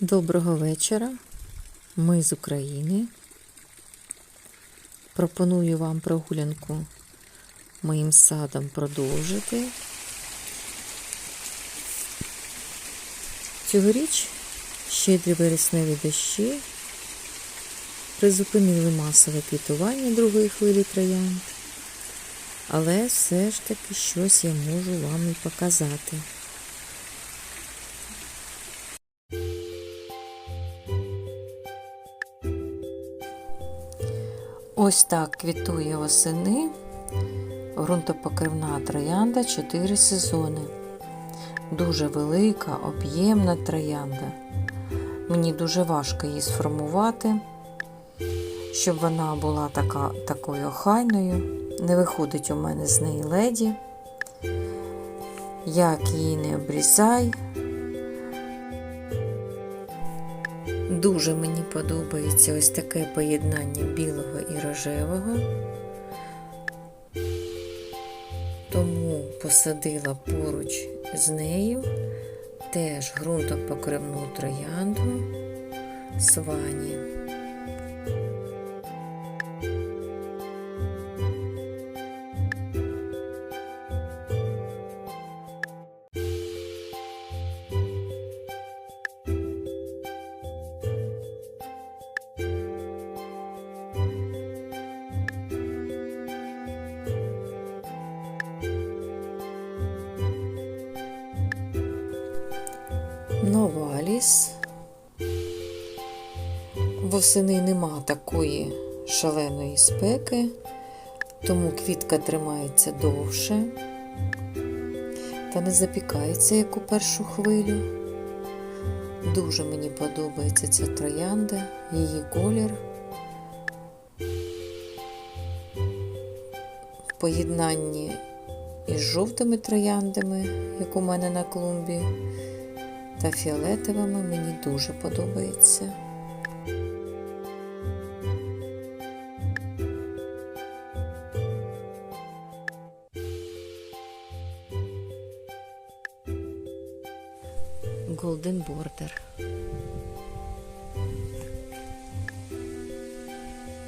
Доброго вечора. Ми з України. Пропоную вам прогулянку моїм садом продовжити. Цьогоріч щедрі вересневі дощі призупинили масове квітування другої хвилі троянд, але все ж таки щось я можу вам і показати. Ось так квітує восени ґрунтопокривна троянда 4 сезони. Дуже велика, об'ємна троянда. Мені дуже важко її сформувати, щоб вона була така, такою охайною. Не виходить у мене з неї леді. Як її не обрізай. Дуже мені подобається ось таке поєднання білого і рожевого. Тому посадила поруч з нею теж грунтопокривну троянду свані. Восени нема такої шаленої спеки, тому квітка тримається довше та не запікається, як у першу хвилю. Дуже мені подобається ця троянда, її колір. В поєднанні із жовтими трояндами, як у мене на клумбі та фіолетовими мені дуже подобається.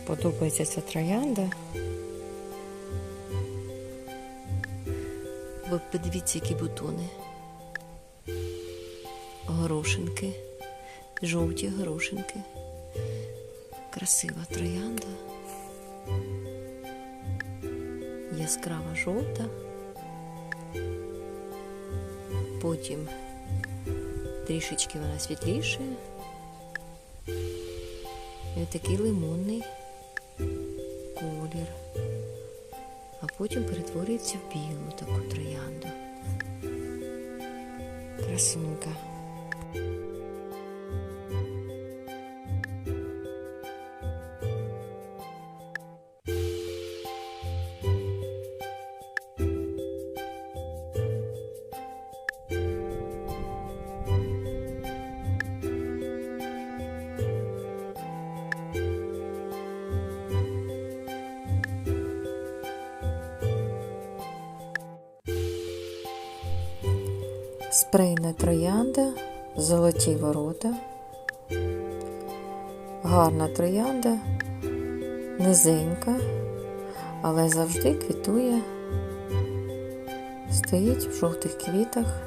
Подобається ця троянда. Ви подивіться, які бутони горошинки, жовті горошинки. Красива троянда. Яскрава жовта. Потім трішечки вона світліше. І такий лимонний потім перетворюється в білу таку троянду. Красунка. Спрейна троянда, золоті ворота. Гарна троянда, низенька, але завжди квітує, стоїть в жовтих квітах.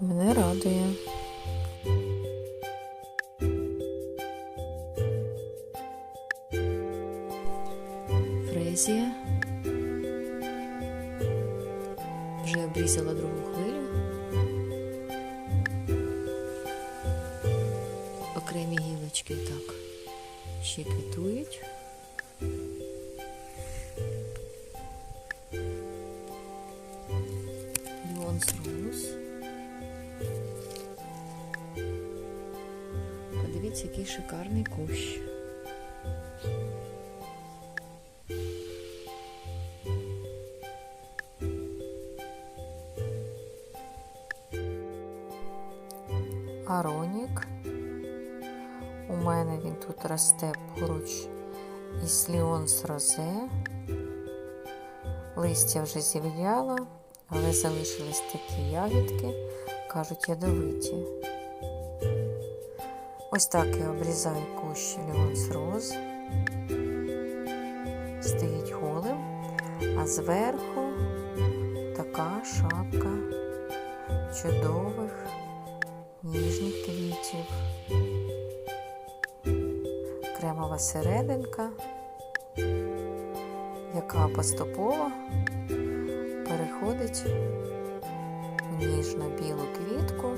Мене радує. Фрезія. Вже обрізала другу Подивіться, який шикарний кущ. Аронік. У мене він тут росте поруч із Ліонс Розе. Листя вже зів'яло, але залишились такі ягідки, кажуть, ядовиті. Ось так я обрізаю кущ льонс роз. Стоїть голим, а зверху така шапка чудових ніжних квітів. Кремова серединка, яка поступово переходить в ніжно-білу квітку.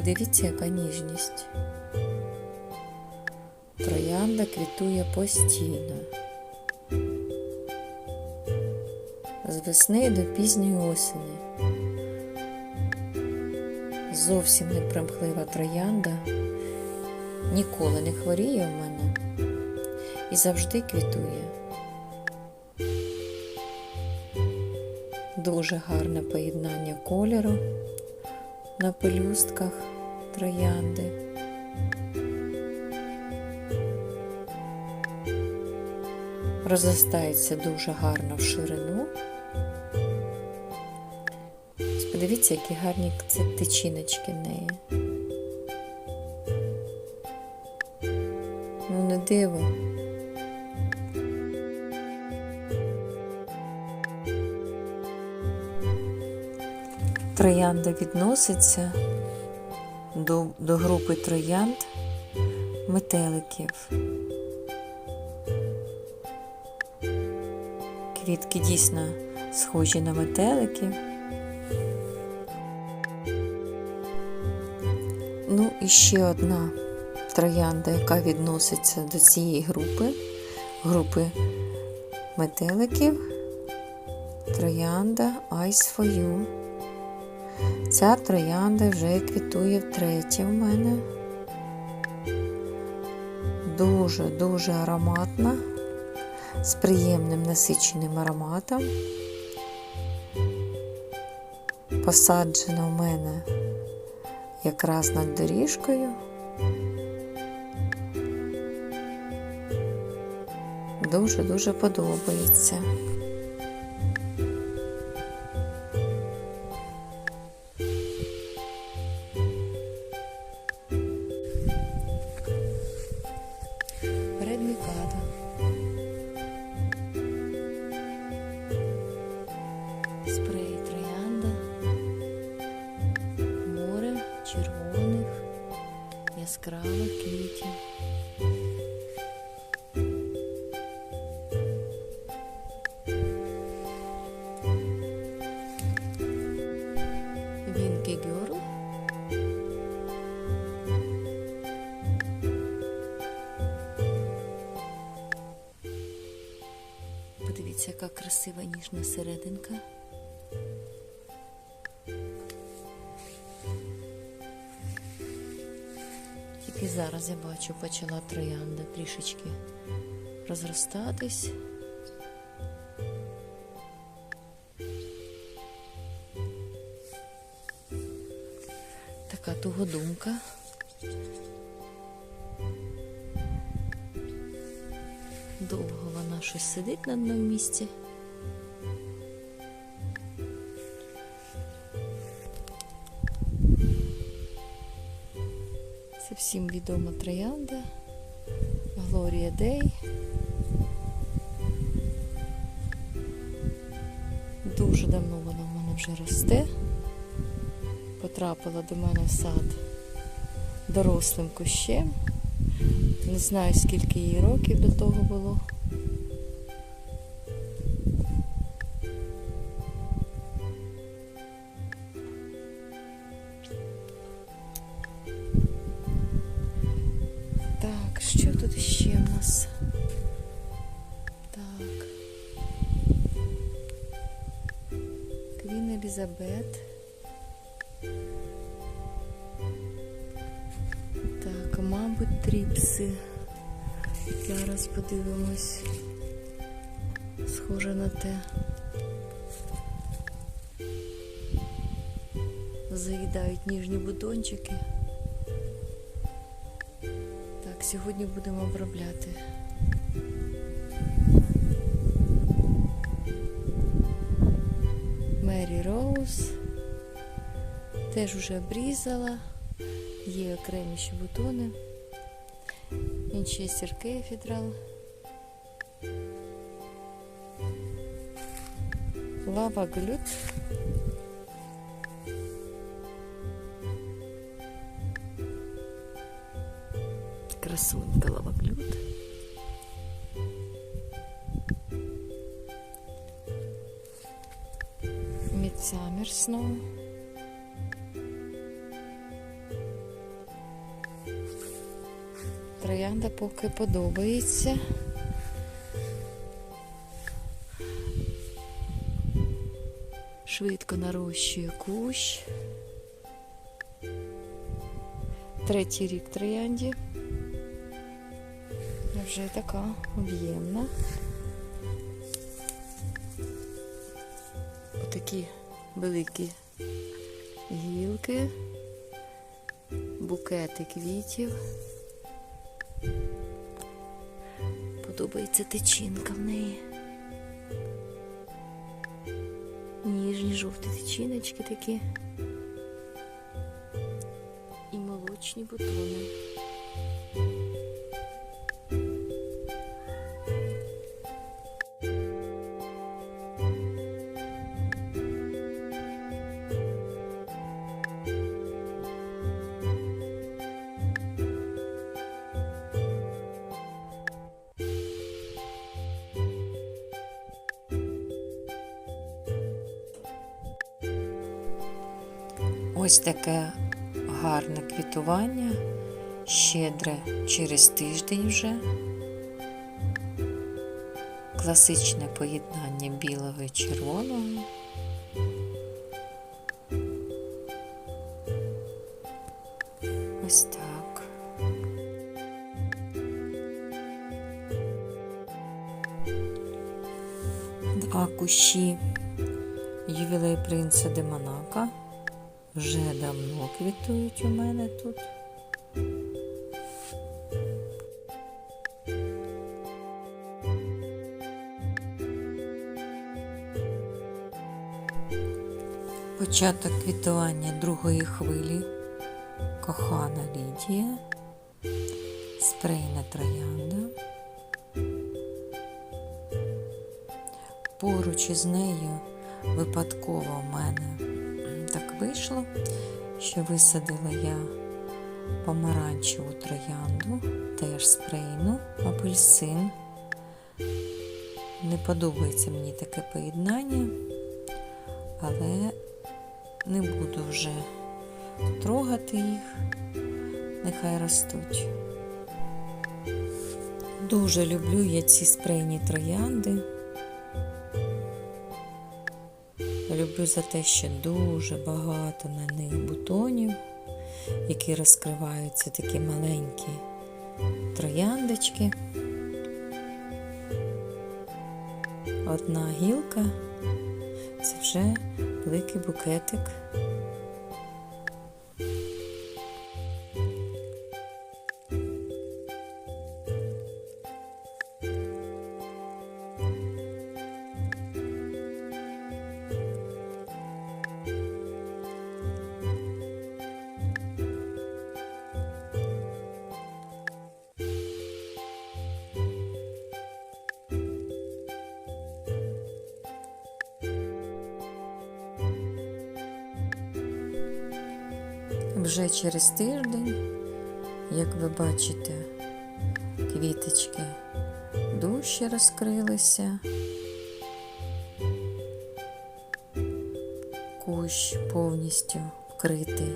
Подивіться, яка ніжність. Троянда квітує постійно. З весни до пізньої осені. Зовсім не примхлива троянда. Ніколи не хворіє в мене і завжди квітує. Дуже гарне поєднання кольору на пелюстках троянди. Розростається дуже гарно в ширину. Подивіться, які гарні це тичиночки в неї. Ну, не диво. Троянда відноситься до, до групи троянд метеликів. Квітки дійсно схожі на метелики. Ну і ще одна троянда, яка відноситься до цієї групи, групи метеликів. Троянда Ice for You. Ця троянда вже квітує втретє в мене. Дуже-дуже ароматна, з приємним насиченим ароматом. Посаджена в мене якраз над доріжкою. Дуже-дуже подобається. Красива ніжна серединка. Тільки зараз я бачу, почала троянда трішечки розростатись. Така тугодумка. Довго вона щось сидить на одному місці. Всім відома троянда. Глорія Дей. Дуже давно вона в мене вже росте. Потрапила до мене в сад дорослим кущем. Не знаю, скільки їй років до того було. Так, мабуть, тріпси. Зараз подивимось. Схоже на те. заїдають ніжні бутончики. Так, сьогодні будемо обробляти. Мері Роуз. Теж уже обрізала. Є окремі ще бутони. Вінчестер Кефідрал. Лава глют. Красунька лава глют. Мідсамер знову. Троянда поки подобається. Швидко нарощує кущ. Третій рік троянді. Вже така об'ємна. Отакі великі гілки, букети квітів. Подобається тичинка в неї. Ніжні жовті тичиночки такі. І молочні бутони. Ось таке гарне квітування, щедре через тиждень вже. Класичне поєднання білого і червоного. Ось так. Два кущі ювілей принца де Монако. Вже давно квітують у мене тут. Початок квітування другої хвилі. Кохана Лідія. Спрейна троянда. Поруч із нею випадково в мене так вийшло, що висадила я помаранчеву троянду, теж спрейну, апельсин. Не подобається мені таке поєднання, але не буду вже трогати їх, нехай ростуть. Дуже люблю я ці спрейні троянди. Люблю за те, що дуже багато на них бутонів, які розкриваються такі маленькі трояндочки. Одна гілка це вже великий букетик. Через тиждень, як ви бачите, квіточки дужче розкрилися. Кущ повністю вкритий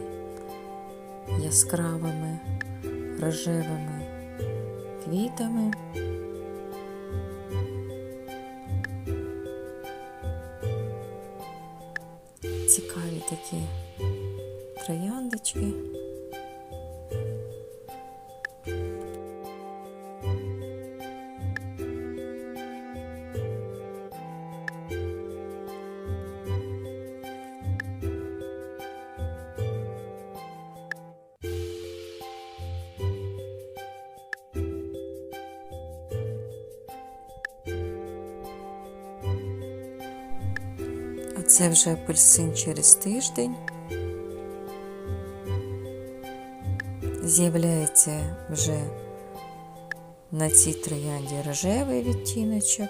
яскравими рожевими квітами. Цікаві такі трояндочки. Це вже апельсин через тиждень. З'являється вже на цій троянді рожевий відтіночок.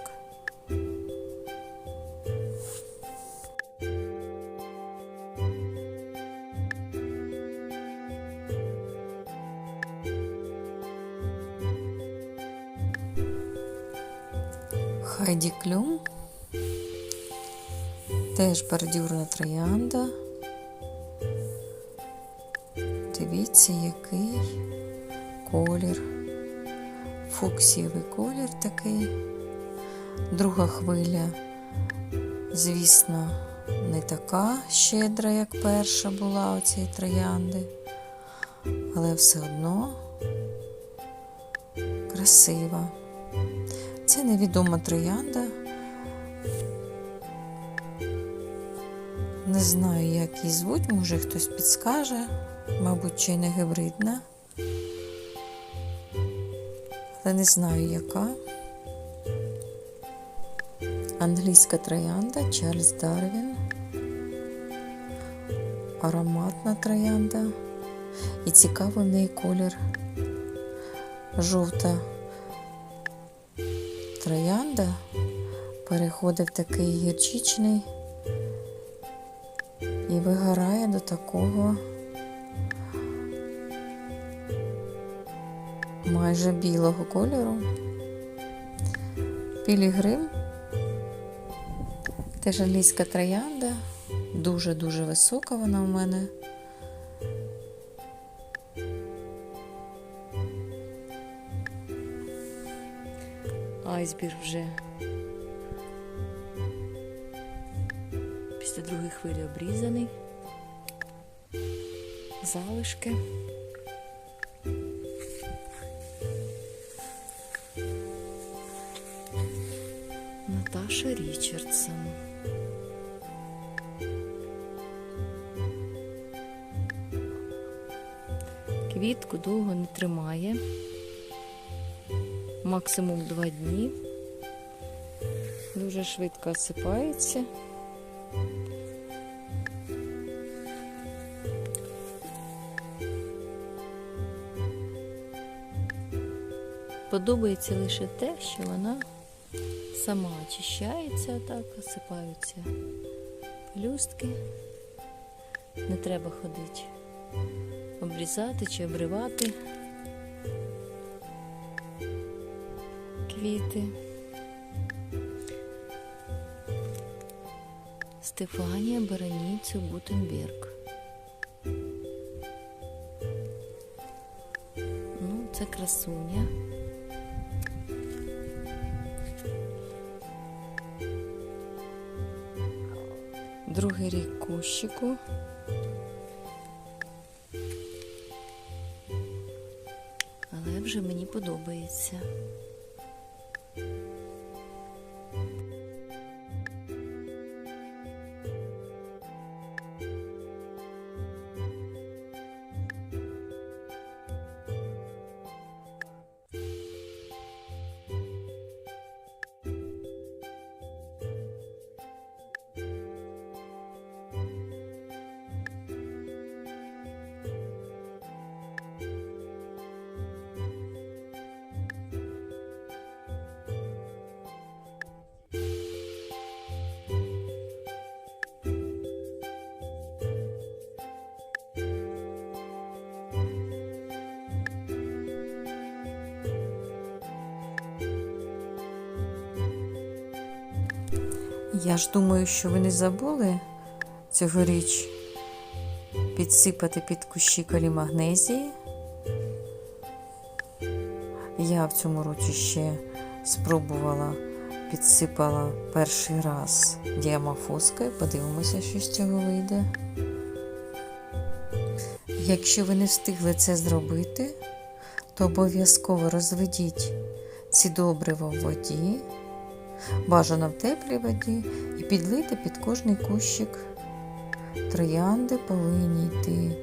Хайді Клюм. Теж бордюрна троянда. Дивіться, який колір. Фуксієвий колір такий. Друга хвиля, звісно, не така щедра, як перша була у цієї троянди, але все одно красива. Це невідома троянда. Не знаю, як її звуть, може хтось підскаже, мабуть, чи не гибридна. Але не знаю, яка. Англійська троянда Чарльз Дарвін. Ароматна троянда. І цікавий в неї колір жовта троянда переходить в такий гірчичний і вигорає до такого майже білого кольору. Пілігрим, теж англійська троянда, дуже-дуже висока вона у мене. Айсберг вже другої хвилі обрізаний. Залишки. Наташа Річардсон. Квітку довго не тримає. Максимум два дні. Дуже швидко осипається. Подобається лише те, що вона сама очищається, так, осипаються пелюстки. Не треба ходити, обрізати чи обривати квіти. Стефанія Бараніцю Гутенберг. Ну, це красуня. Другий рік кущику. Але вже мені подобається. Я ж думаю, що ви не забули цьогоріч підсипати під кущі калімагнезії. Я в цьому році ще спробувала, підсипала перший раз діамофоскою. Подивимося, що з цього вийде. Якщо ви не встигли це зробити, то обов'язково розведіть ці добрива в воді, бажано в теплій воді, і підлийте під кожний кущик. Троянди повинні йти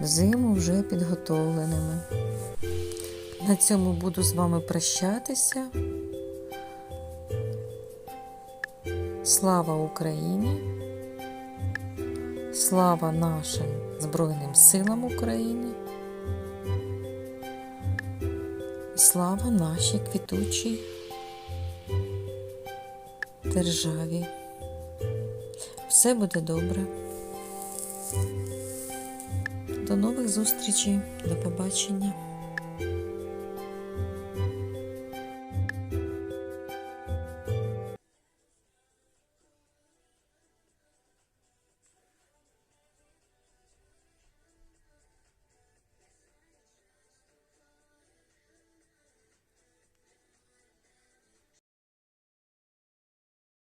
в зиму вже підготовленими. На цьому буду з вами прощатися. Слава Україні! Слава нашим Збройним силам України. Слава нашій квітучій державі. Все буде добре. До нових зустрічей. До побачення.